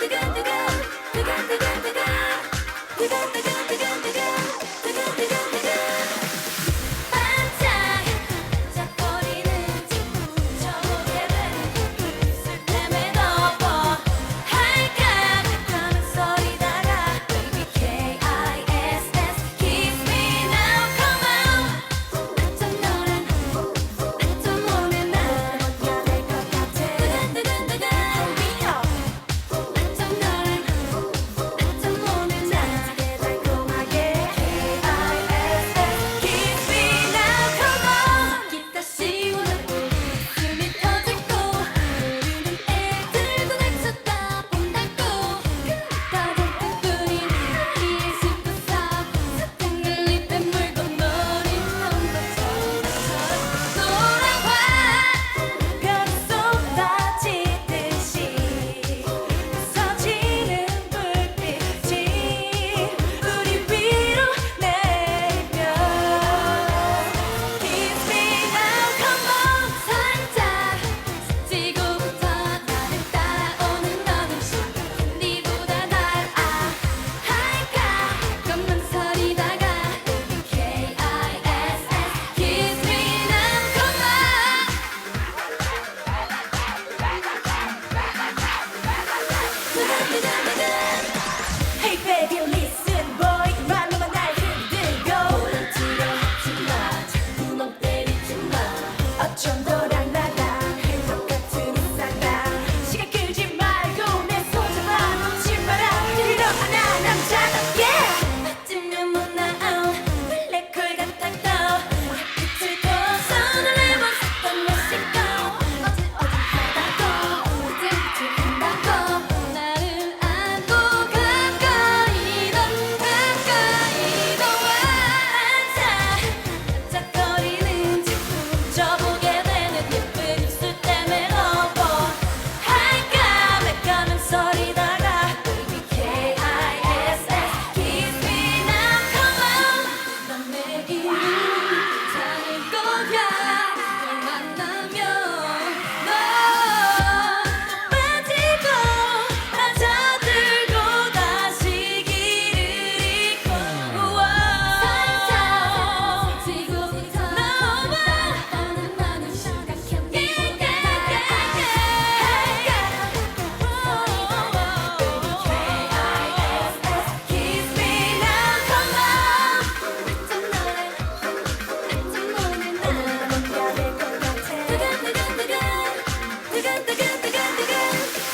Dıgı dıgı, dıgı dıgı dıgı, dıgı dıgı.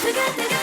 together.